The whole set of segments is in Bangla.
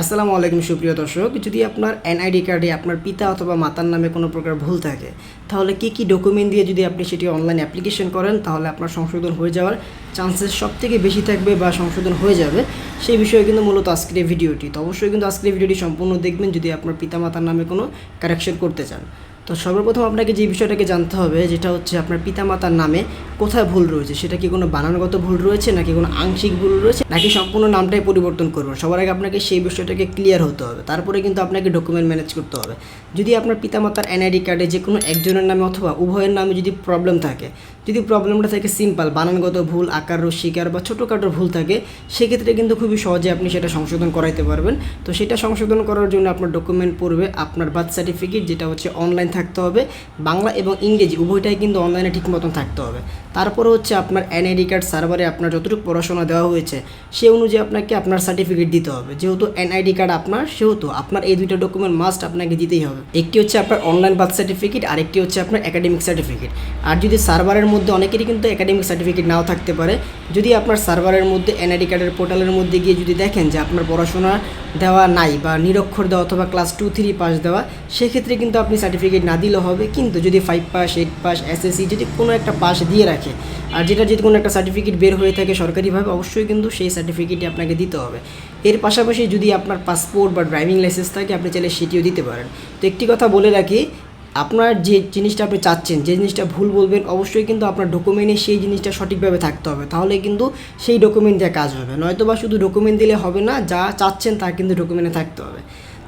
আসসালামু আলাইকুম, সুপ্রিয় দর্শক। যদি আপনার এনআইডি কার্ডে আপনার পিতা অথবা মাতার নামে কোনো প্রকার ভুল থাকে, তাহলে কি কি ডকুমেন্ট দিয়ে যদি আপনি সেটি অনলাইন অ্যাপ্লিকেশন করেন, তাহলে আপনার সংশোধন হয়ে যাওয়ার চান্সেস সব থেকে বেশি থাকবে বা সংশোধন হয়ে যাবে। সেই বিষয়ে কিন্তু মূলত আজকের ভিডিওটি। তো অবশ্যই কিন্তু আজকের ভিডিওটি সম্পূর্ণ দেখবেন যদি আপনার পিতা মাতার নামে কোনো কারেকশন করতে চান। তো সর্বপ্রথম আপনাকে যে বিষয়টাকে জানতে হবে, যেটা হচ্ছে আপনার পিতামাতার নামে কোথায় ভুল রয়েছে? সেটা কি কোনো বানানগত ভুল রয়েছে, নাকি কোনো আংশিক ভুল রয়েছে, নাকি সম্পূর্ণ নামটাই পরিবর্তন করবেন? সবার আগে আপনাকে সেই বিষয়টাকে ক্লিয়ার হতে হবে। তারপরে কিন্তু আপনাকে ডকুমেন্ট ম্যানেজ করতে হবে। যদি আপনার পিতামাতার এনআইডি কার্ডে যে কোনো একজনের নামে অথবা উভয়ের নামে যদি প্রবলেম থাকে, যদি প্রবলেমটা থাকে সিম্পল বানানগত ভুল আকার রসিকার বা ছোটোখাটো ভুল থাকে, সেক্ষেত্রে কিন্তু খুবই সহজে আপনি সেটা সংশোধন করাইতে পারবেন। তো সেটা সংশোধন করার জন্য আপনার ডকুমেন্ট পড়বে আপনার বার্থ সার্টিফিকেট যেটা হচ্ছে অনলাইন থাকতে হবে। বাংলা এবং ইংরেজি উভয়টাই কিন্তু অনলাইনে ঠিক মতন থাকতে হবে। তারপরে হচ্ছে আপনার এনআইডি কার্ড সার্ভারে আপনার যতটুকু পড়াশোনা দেওয়া হয়েছে, সে অনুযায়ী আপনাকে আপনার সার্টিফিকেট দিতে হবে। যেহেতু এনআইডি কার্ড আপনার, সেহেতু আপনার এই দুইটা ডকুমেন্ট মাস্ট আপনাকে দিতেই হবে। একটি হচ্ছে আপনার অনলাইন বার্থ সার্টিফিকেট আর একটি হচ্ছে আপনার একাডেমিক সার্টিফিকেট আর যদি সার্ভারের মধ্যে অনেকেরই কিন্তু একাডেমিক সার্টিফিকেট নাও থাকতে পারে, যদি আপনার সার্ভারের মধ্যে এনআইডি কার্ডের পোর্টালের মধ্যে গিয়ে যদি দেখেন যে আপনার পড়াশোনা দেওয়া নাই বা নিরক্ষর দেওয়া অথবা ক্লাস টু থ্রি পাস দেওয়া, সেক্ষেত্রে কিন্তু আপনি সার্টিফিকেট না দিলেও হবে, কিন্তু যদি five pass eight pass SSC যদি কোনো একটা পাস দিয়ে রাখে, আর যেটা যদি কোনো একটা সার্টিফিকেট বের হয়ে থাকে সরকারিভাবে, অবশ্যই কিন্তু সেই সার্টিফিকেটই আপনাকে দিতে হবে। এর পাশাপাশি যদি আপনার পাসপোর্ট বা ড্রাইভিং লাইসেন্স থাকে, আপনি চাইলে সেটিও দিতে পারেন। তো একটি কথা বলে রাখি আপনার যে জিনিসটা আপনি চাচ্ছেন, যে জিনিসটা ভুল বলবেন, অবশ্যই কিন্তু আপনার ডকুমেন্টে সেই জিনিসটা সঠিকভাবে থাকতে হবে। তাহলে কিন্তু সেই ডকুমেন্ট দিয়ে কাজ হবে। নয়তো বা শুধু ডকুমেন্ট দিলে হবে না, যা চাচ্ছেন তা কিন্তু ডকুমেন্টে থাকতে হবে।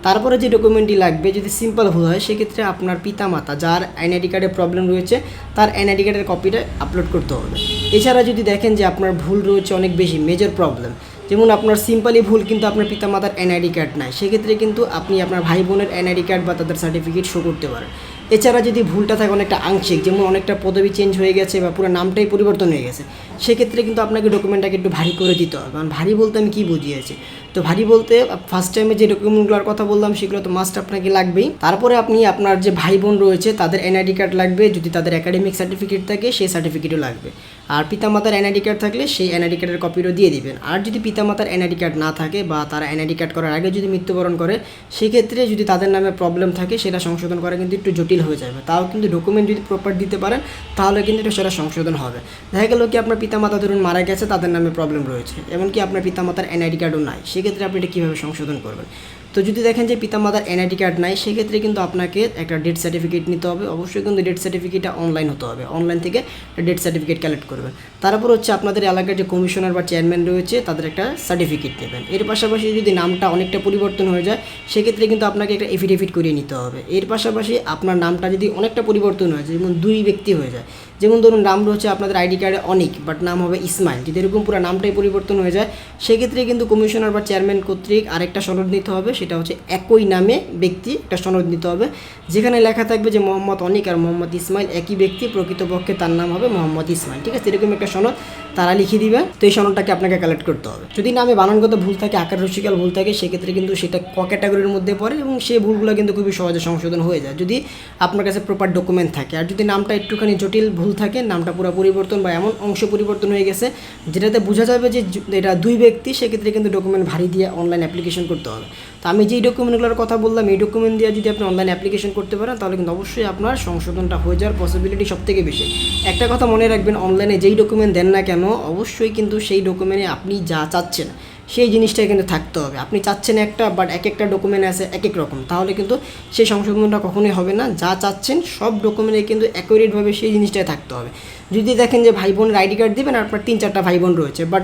তারপরে যে ডকুমেন্টটি লাগবে, যদি সিম্পল ভুল হয়, সেক্ষেত্রে আপনার পিতামাতা, যার এনআইডি কার্ডের প্রবলেম রয়েছে, তার এনআইডি কার্ডের কপিটা আপলোড করতে হবে। এছাড়া যদি দেখেন যে আপনার ভুল রয়েছে, অনেক বেশি মেজর প্রবলেম যেমন আপনার সিম্পলি ভুল কিন্তু আপনার পিতামাতার এনআইডি কার্ড নাই, সেক্ষেত্রে কিন্তু আপনি আপনার ভাই বোনের এনআইডি কার্ড বা তাদের সার্টিফিকেট শো করতে পারেন। এছাড়া যদি ভুলটা থাকে অনেকটা আংশিক, যেমন অনেকটা পদবি চেঞ্জ হয়ে গেছে বা পুরো নামটাই পরিবর্তন হয়ে গেছে, সেক্ষেত্রে কিন্তু আপনাকে ডকুমেন্টটাকে একটু ভারী করে দিতে হবে। কারণ ভারী বলতে আমি কী বুঝিয়েছি? তো ভারী বলতে ফার্স্ট টাইমে যে ডকুমেন্টগুলোর কথা বললাম, সেগুলো তো মাস্ট আপনাকে লাগবেই। তারপরে আপনি আপনার যে ভাই বোন রয়েছে, তাদের এনআইডি কার্ড লাগবে। যদি তাদের একাডেমিক সার্টিফিকেট থাকে, সেই সার্টিফিকেটও লাগবে। আর পিতামাতার এনআইডি কার্ড থাকলে, সেই এনআইডি কার্ডের কপিও দিয়ে দিবেন। আর যদি পিতামাতার এনআইডি কার্ড না থাকে বা তারা এনআইডি কার্ড করার আগে যদি মৃত্যুবরণ করে, সেক্ষেত্রে যদি তাদের নামে প্রবলেম থাকে, সেটা সংশোধন করা কিন্তু একটু জটিল হয়ে যাবে। তাও কিন্তু ডকুমেন্ট যদি প্রপার দিতে পারেন, তাহলে কিন্তু এটা সেটা সংশোধন হবে। দেখা গেল কি আপনার পিতামাতা ধরুন মারা গেছে, তাদের নামে প্রবলেম রয়েছে। এমনকি আপনার পিতামাতার এনআইডি কার্ডও নাই। সেক্ষেত্রে আপনি এটা কীভাবে সংশোধন করবেন? তো যদি দেখেন যে পিতামাতার এনআইডি কার্ড নাই, সেক্ষেত্রে কিন্তু আপনাকে একটা ডেথ সার্টিফিকেট নিতে হবে। অবশ্যই কিন্তু ডেথ সার্টিফিকেটটা অনলাইন হতে হবে। অনলাইন থেকে ডেথ সার্টিফিকেট কালেক্ট করবেন। তারপর হচ্ছে আপনাদের এলাকার যে কমিশনার বা চেয়ারম্যান রয়েছে, তাদের একটা সার্টিফিকেট নেবেন এর পাশাপাশি যদি নামটা অনেকটা পরিবর্তন হয়ে যায়, সেক্ষেত্রে কিন্তু আপনাকে একটা এফিডেভিট করিয়ে নিতে হবে। এর পাশাপাশি আপনার নামটা যদি অনেকটা পরিবর্তন হয়ে যায়, যেমন দুই ব্যক্তি হয়ে যায়। যেমন ধরুন নাম রয়েছে আপনাদের আইডি কার্ডে অনেক বাট নাম হবে ইসমাইল। যদি এরকম পুরো নামটাই পরিবর্তন হয়ে যায়, সেক্ষেত্রে কিন্তু কমিশনার বা চেয়ারম্যান কর্তৃক আরেকটা সনদ নিতে হবে। সেটা হচ্ছে একই নামে ব্যক্তি, একটা সনদ নিতে হবে। যেখানে লেখা থাকবে যে মোহাম্মদ অনিক আর মোহাম্মদ ইসমাইল একই ব্যক্তি, প্রকৃতপক্ষে তার নাম হবে মোহাম্মদ ইসমাইল। ঠিক আছে? এরকম একটা সনদ তারা লিখে দিবে। তো এই সনদটাকে আপনাকে কালেক্ট করতে হবে। যদি নামে বানানগত ভুল থাকে, আকার রসিকাল ভুল থাকে, সেক্ষেত্রে কিন্তু সেটা ক ক্যাটাগরির মধ্যে পড়ে এবং সেই ভুলগুলো কিন্তু খুবই সহজে সংশোধন হয়ে যায়। যদি আপনার কাছে প্রপার ডকুমেন্ট থাকে আর যদি নামটা একটুখানি জটিল ভুল থাকে, নামটা পুরো পরিবর্তন বা এমন অংশ পরিবর্তন হয়ে গেছে, যেটাতে বোঝা যাবে যে এটা দুই ব্যক্তি, সেক্ষেত্রে কিন্তু ডকুমেন্ট ভারী দিয়ে অনলাইন অ্যাপ্লিকেশন করতে হবে। তো আমি যেই ডকুমেন্টগুলোর কথা বললাম, এই ডকুমেন্ট দিয়ে যদি আপনি অনলাইন অ্যাপ্লিকেশন করতে পারেন, তাহলে কিন্তু অবশ্যই আপনার সংশোধনটা হয়ে যাওয়ার পসিবিলিটি সব থেকে বেশি। একটা কথা মনে রাখবেন অনলাইনে যেই ডকুমেন্ট দেন না কেন, অবশ্যই কিন্তু সেই ডকুমেন্টে আপনি যা চাচ্ছেন সেই জিনিসটাই কিন্তু থাকতে হবে। আপনি চাচ্ছেন একটা বাট এক একটা ডকুমেন্ট আছে এক এক রকম। তাহলে কিন্তু সেই সংশোধনটা কখনোই হবে না। যা চাচ্ছেন সব ডকুমেন্টে কিন্তু অ্যাকুরেটভাবে সেই জিনিসটাই থাকতে হবে। যদি দেখেন যে ভাই বোনের আইডি কার্ড দেবেন আপনার তিন চারটা ভাই বোন রয়েছে বাট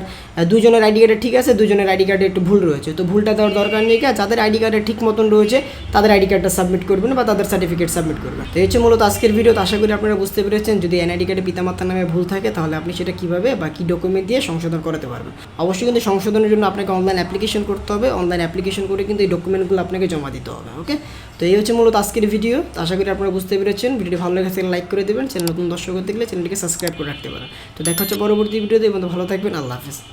দুজনের আইডি কার্ডে ঠিক আছে, দুজনের আইডি কার্ডে একটু ভুল রয়েছে। তো ভুলটা দেওয়ার দরকার নেই কা? যাদের আইডি কার্ডে ঠিক মতন রয়েছে, তাদের আইডি কার্ডটা সাবমিট করবেন বা তাদের সার্টিফিকেট সাবমিট করবেন। তো এই হচ্ছে মূলত আজকের ভিডিও তো আশা করি আপনারা বুঝতে পেরেছেন। যদি এন এনআইডি কার্ডে পিতামাতার নামে ভুল থাকে, তাহলে আপনি সেটা কীভাবে বা কী ডকুমেন্ট দিয়ে সংশোধন করাতে পারবেন। অবশ্যই কিন্তু সংশোধনের জন্য আপনাকে অনলাইন অ্যাপ্লিকেশন করতে হবে। অনলাইন অ্যাপ্লিকেশন করে কিন্তু এই ডকুমেন্টগুলো আপনাকে জমা দিতে হবে ওকে তো এই হচ্ছে মূলত আজকের ভিডিও তো আশা করি আপনারা বুঝতে পেরেছেন। ভিডিওটি ভালো লেগে থাকলে লাইক করে দেবেন। চ্যানেল নতুন দর্শক দেখলে চ্যানেলটিকে সাবস্ক্রাইব করে রাখতে পারেন। তো দেখা হচ্ছে পরবর্তী ভিডিওতে এবং ভালো থাকবেন। আল্লাহ হাফিজ।